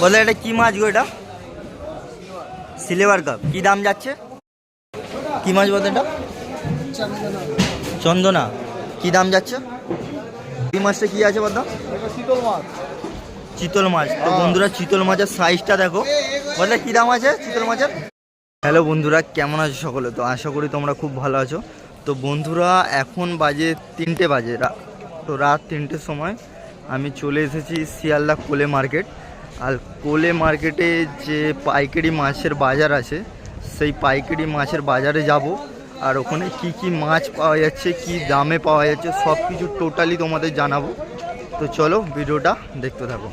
বলে এটা কি মাছ গো এটা? সিলেভার কাপ কি দাম যাচ্ছে? কি মাছ বলতে এটা? চন্দনা। কি দাম যাচ্ছে? এই মাছটা কি আছে বলতো শীতল মাছ চিতল মাছ। তো বন্ধুরা চিতল মাছের সাইজটা দেখো। বললে কি দাম আছে চিতল মাছের? হ্যালো বন্ধুরা কেমন আছো সকলে? তো আশা করি তোমরা খুব ভালো আছো। তো বন্ধুরা এখন বাজে তিনটে বাজে তো রাত তিনটের সময় আমি চলে এসেছি শিয়ালদা কোলে মার্কেট। আর কোলে মার্কেটে যে পাইকারি মাছের বাজার আছে, সেই পাইকারি মাছের বাজারে যাব। আর ওখানে কি কি মাছ পাওয়া যাচ্ছে, কি দামে পাওয়া যাচ্ছে সব কিছু টোটালি তোমাদের জানাব। তো চলো, ভিডিওটা দেখতে থাকো।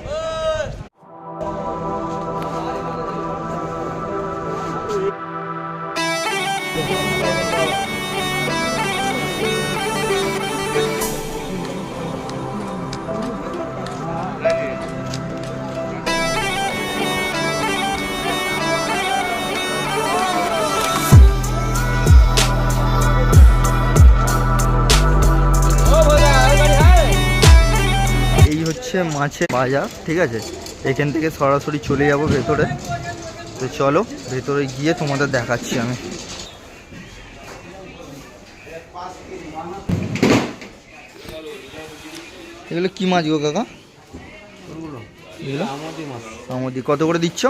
মাছের বাজার ঠিক আছে? এখান থেকে সরাসরি চলে যাব ভেতরে। তো চলো ভেতরে গিয়ে তোমাদের দেখাচ্ছি আমি। এগুলো কি মাছ গো কাকা? আমদি কত করে দিচ্ছ?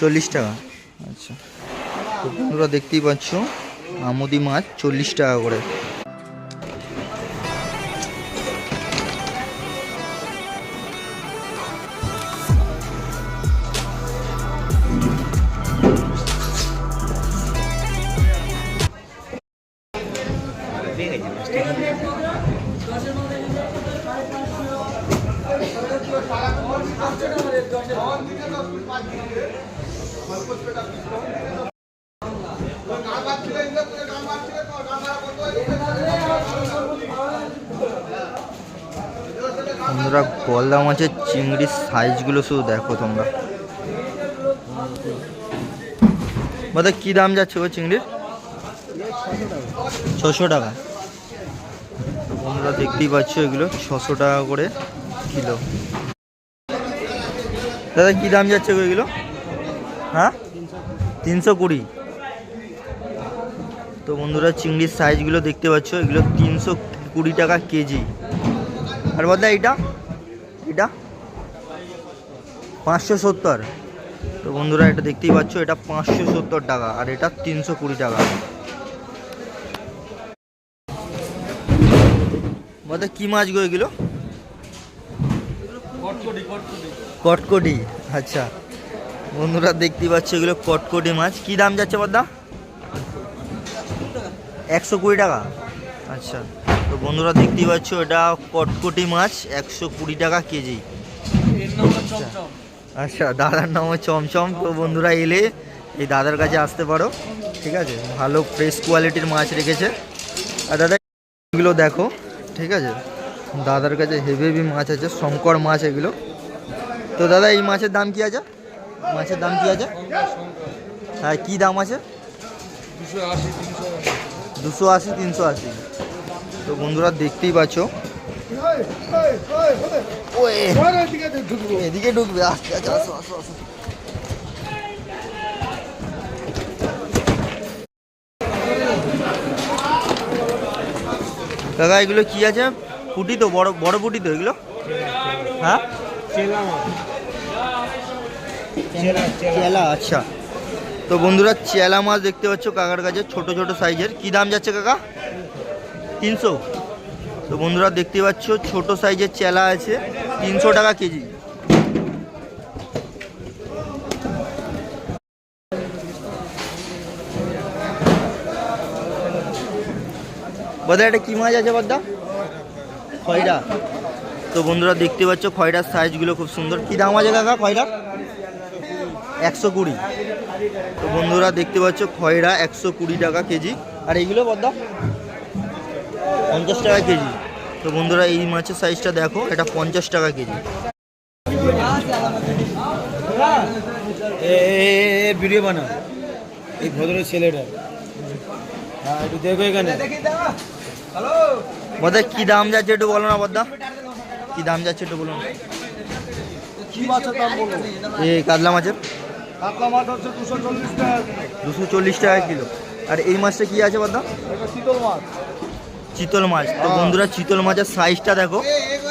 চল্লিশ টাকা? আচ্ছা। তো বন্ধুরা দেখতেই পাচ্ছ আমদি মাছ চল্লিশ টাকা করে। বন্ধুরা গলদা মাছের চিংড়ির সাইজগুলো শুধু দেখো তোমরা। বোধ কি দাম যাচ্ছে গো চিংড়ির? ছশো টাকা। তো বন্ধুরা, দেখতেই পাচ্ছ এগুলো, ছশো টাকা করে। কিলো। দাদা, কি দাম যাচ্ছে ওইগুলো হ্যাঁ? তিনশো কুড়ি। তো বন্ধুরা, চিংড়ির সাইজগুলো দেখতে পাচ্ছ, এগুলো তিনশো কুড়ি টাকা কেজি। আর বদলা এইটা? এটা পাঁচশো সত্তর। তো বন্ধুরা, এটা দেখতেই পাচ্ছ, এটা পাঁচশো সত্তর টাকা, আর এটা তিনশো কুড়ি টাকা। বলতে কী মাছ গো এগুলো? কটকটি আচ্ছা। বন্ধুরা দেখতেই পাচ্ছ এগুলো কটকটি মাছ। কি দাম যাচ্ছে বদা একশো কুড়ি টাকা। আচ্ছা তো বন্ধুরা দেখতেই পাচ্ছ এটা কটকটি মাছ একশো কুড়ি টাকা কেজি। আচ্ছা দাদার নাম চমচম। তো বন্ধুরা এলে এই দাদার কাছে আসতে পারো। ঠিক আছে ভালো ফ্রেশ কোয়ালিটির মাছ রেখেছে। আর দাদা এগুলো দেখো। ঠিক আছে দাদার কাছে হেভি হেভি মাছ আছে, শঙ্কর মাছ এগুলো। তো দাদা, এই মাছের দাম কি আছে? মাছের দাম কি আছে? হ্যাঁ কী দাম আছে? দুশো আশি, তিনশো আশি। তো বন্ধুরা, দেখতেই পাচ্ছ। এদিকে ঢুকবে, আস্তে আস্তে আসো আসো আসো কাকা এগুলো কি আছে? পুটি তো বড় বড় পুটি তো এগুলো? হ্যাঁ? চেলা আচ্ছা। তো বন্ধুরা চেলা মাছ দেখতে পাচ্ছ কাকার কাছে ছোট ছোট সাইজের। কি দাম যাচ্ছে কাকা? তিনশো। তো বন্ধুরা দেখতে পাচ্ছ ছোট সাইজের চেলা আছে তিনশো টাকা কেজি। বদা এটা কি মাছ আছে বদ্দা খয়রা। তো বন্ধুরা দেখতে পাচ্ছ খয়রার সাইজগুলো খুব সুন্দর। কী দাম আছে কাকা খয়রা একশো কুড়ি। তো বন্ধুরা দেখতে পাচ্ছ খয়রা একশো কুড়ি টাকা কেজি। আর এইগুলো বদ্দা পঞ্চাশ টাকা কেজি। তো বন্ধুরা এই মাছের সাইজটা দেখো, এটা পঞ্চাশ টাকা কেজি। ভিডিও বানা এই ভদ্র ছেলেটা। হ্যাঁ একটু দেখো এখানে। বদা কি দাম যাচ্ছে একটু বলো না বদ্দা। কি দাম যাচ্ছে একটু বলো এই কাতলা মাছের। কাতলা মাছ হচ্ছে দুশো চল্লিশ টাকা কিলো। আর এই মাছটা কি আছে শীতল মাছ। চিতল মাছ। তো বন্ধুরা চিতল মাছের সাইজটা দেখো।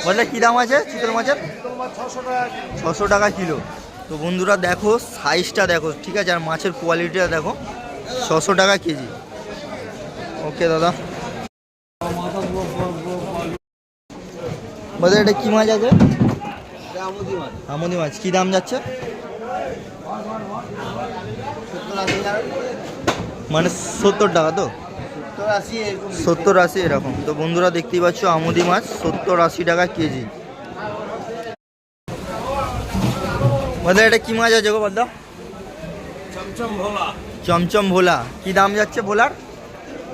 বললে কী দাম আছে চিতল মাছের। ছশো টাকা কিলো। তো বন্ধুরা দেখো সাইজটা দেখো ঠিক আছে? আর মাছের কোয়ালিটিটা দেখো। ছশো টাকা কেজি। ওকে দাদা। বলতে এটা কি মাছ আছে? আমদি মাছ। কি দাম যাচ্ছে? মানে সত্তর টাকা তো? সত্তর আশি এরকম তো বন্ধুরা দেখতেই পাচ্ছ আমদি মাছ সত্তর আশি টাকা কেজি। বলতে এটা কি মাছ আছে গো বদ্দা চমচম ভোলা। চমচম ভোলা। কি দাম যাচ্ছে ভোলার?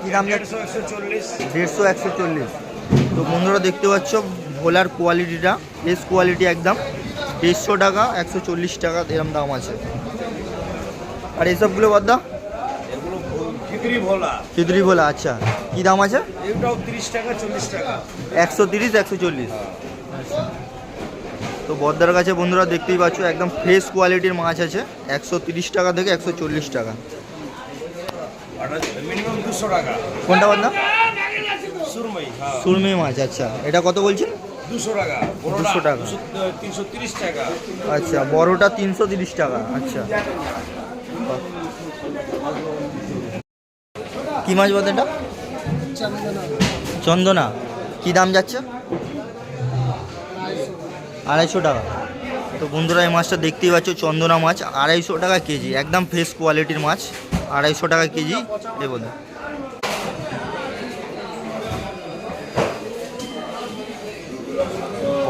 কি দাম যাচ্ছে? একশো চল্লিশ। দেড়শো একশো চল্লিশ। তো বন্ধুরা দেখতে পাচ্ছ ভোলার কোয়ালিটিটা বেশ কোয়ালিটি একদম। দেড়শো টাকা একশো চল্লিশ টাকা এরম দাম আছে। আর এসবগুলো এগুলো খিচড়ি ভোলা। আচ্ছা। কি দাম আছে? একশো তিরিশ একশো চল্লিশ। তো বদ্দার কাছে বন্ধুরা দেখতেই পাচ্ছ একদম ফ্রেশ কোয়ালিটির মাছ আছে। একশো তিরিশ টাকা থেকে একশো চল্লিশ টাকা। কোনটা বদ্দা সুরমই হ্যাঁ। সুরমি মাছ আচ্ছা। এটা কত বলছেন? দুশো টাকা 200 টাকা। তিনশো তিরিশ টাকা। আচ্ছা বড়টা তিনশো তিরিশ টাকা আচ্ছা। কি মাছ বলতে এটা? চন্দনা। কি দাম যাচ্ছে? আড়াইশো টাকা। তো বন্ধুরা এই মাছটা দেখতেই পাচ্ছ চন্দনা মাছ আড়াইশো টাকা কেজি একদম ফ্রেশ কোয়ালিটির মাছ আড়াইশো টাকা কেজি। এ বোধ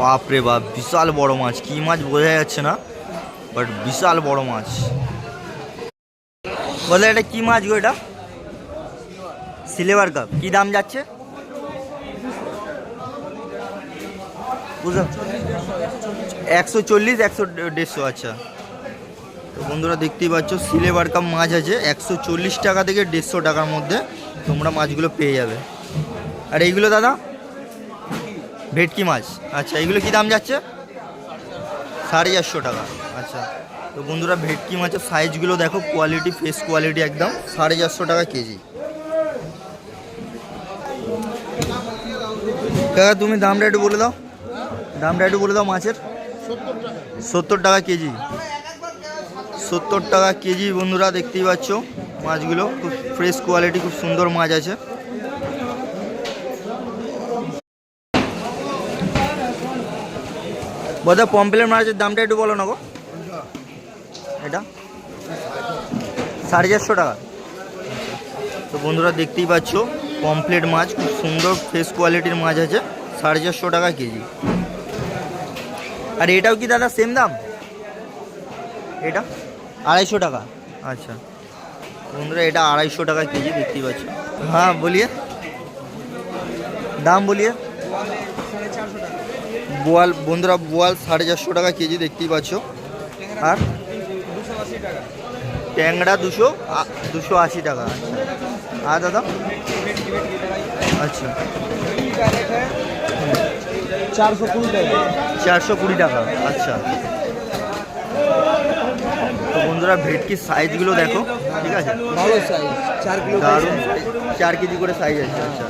বাপ রে বাপ, বিশাল বড় মাছ। কি মাছ বোঝা যাচ্ছে না বাট বিশাল বড় মাছ। বলে এটা কি মাছ গো এটা? সিলেভার কাপ কি দাম যাচ্ছে? একশো চল্লিশ, একশো দেড়শো আচ্ছা। তো বন্ধুরা দেখতেই পাচ্ছ সিলেভার কাপ মাছ আছে, একশো চল্লিশ টাকা থেকে দেড়শো টাকার মধ্যে তোমরা মাছগুলো পেয়ে যাবে। আর এইগুলো দাদা? ভেটকি মাছ। আচ্ছা এগুলো কী দাম যাচ্ছে? সাড়ে চারশো টাকা। আচ্ছা তো বন্ধুরা, ভেটকি মাছের সাইজগুলো দেখো কোয়ালিটি ফ্রেশ কোয়ালিটি একদম। সাড়ে চারশো টাকা কেজি। কাকা, তুমি দামটা একটু বলে দাও। দামটা একটু বলে দাও মাছের। সত্তর টাকা কেজি। সত্তর টাকা কেজি বন্ধুরা, দেখতেই পাচ্ছ মাছগুলো। খুব ফ্রেশ কোয়ালিটি খুব সুন্দর মাছ আছে। বোধহয় পম্পলেট মাছের দামটা একটু বলো না গো। এটা? সাড়ে চারশো টাকা। তো বন্ধুরা দেখতেই পাচ্ছ পমপ্লেট মাছ খুব সুন্দর ফ্রেশ কোয়ালিটির মাছ আছে, সাড়ে চারশো টাকা কেজি। আর এটাও কি দাদা সেম দাম? এটা? আড়াইশো টাকা। আচ্ছা। বন্ধুরা এটা আড়াইশো টাকা কেজি, দেখতেই পাচ্ছ। হ্যাঁ বলিয়ে। দাম বলিয়ে। বোয়াল বন্ধুরা বোয়াল সাড়ে চারশো টাকা কেজি দেখতেই পাচ্ছ। আর ট্যাংরা দুশো আ- দুশো আশি টাকা। আচ্ছা আর দাদা? আচ্ছা। চারশো কুড়ি টাকা। চারশো কুড়ি টাকা আচ্ছা। তো বন্ধুরা ভেটকির সাইজগুলো দেখো ঠিক আছে? ভালো সাইজ চার কিলো দারুণ চার কেজি করে সাইজ আছে আচ্ছা।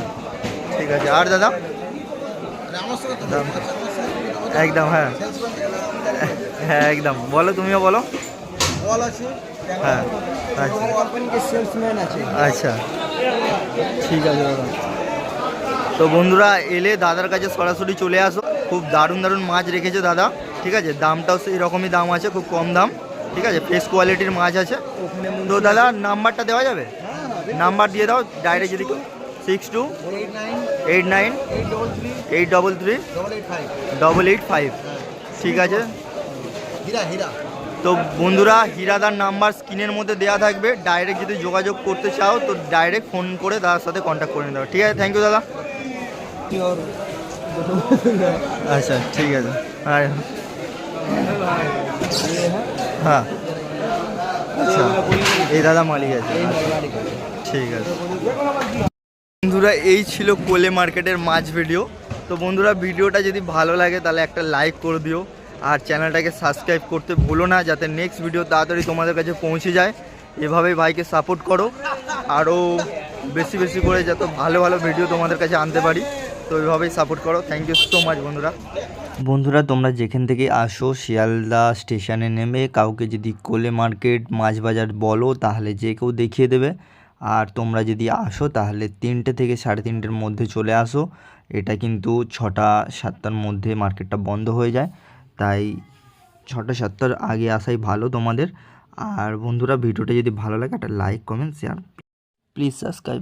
ঠিক আছে। আর দাদা? দাম। একদম হ্যাঁ। হ্যাঁ একদম। বলো তুমিও বলো। হ্যাঁ আচ্ছা। আচ্ছা। ঠিক আছে দাদা। তো বন্ধুরা এলে দাদার কাছে সরাসরি চলে আসো। খুব দারুণ দারুণ মাছ রেখেছে দাদা। ঠিক আছে? দামটাও সেই রকমই দাম আছে খুব কম দাম। ঠিক আছে? ফ্রেশ কোয়ালিটির মাছ আছে। তো দাদা নাম্বারটা দেওয়া যাবে? নাম্বার দিয়ে দাও ডাইরেক্ট যদি six two eight nine eight double three double eight five ঠিক আছে? হীরা হীরা। তো বন্ধুরা হীরাদার নাম্বার স্ক্রিনের মধ্যে দেওয়া থাকবে। ডাইরেক্ট যদি যোগাযোগ করতে চাও তো ডাইরেক্ট ফোন করে দাদার সাথে কন্ট্যাক্ট করে নিতে ঠিক আছে? থ্যাংক ইউ দাদা। আচ্ছা ঠিক আছে। হ্যাঁ হ্যাঁ। আচ্ছা। এই দাদা মালিক আছে। ঠিক আছে। বন্ধুরা, এই ছিল কোলে মার্কেটের মাছ ভিডিও তো বন্ধুরা, ভিডিওটা যদি ভালো লাগে, তাহলে একটা লাইক করে দিও। আর চ্যানেলটাকে সাবস্ক্রাইব করতে ভুলো না, যাতে নেক্সট ভিডিও তাড়াতাড়ি তোমাদের কাছে পৌঁছে যায়। এভাবেই ভাইকে সাপোর্ট করো। আরও বেশি বেশি করে যত ভালো ভালো ভিডিও তোমাদের কাছে আনতে পারি। তো এইভাবেই সাপোর্ট করো। থ্যাংক ইউ সো মাচ বন্ধুরা। বন্ধুরা, তোমরা যেখান থেকে আসো, শিয়ালদা স্টেশনে নেমে কাউকে যদি কোলে মার্কেট, মাছ বাজার বলো, তাহলে যে কেউ দেখিয়ে দেবে। আর তোমরা যদি আসো তাহলে তিনটে থেকে সাড়ে তিনটের মধ্যে চলে আসো। এটা কিন্তু ছটা সাতটার মধ্যে মার্কেটটা বন্ধ হয়ে যায়। তাই ছটা সাতটার আগে আসাই ভালো তোমাদের। আর বন্ধুরা, ভিডিওটা যদি ভালো লাগে একটা like, comment, share, please subscribe.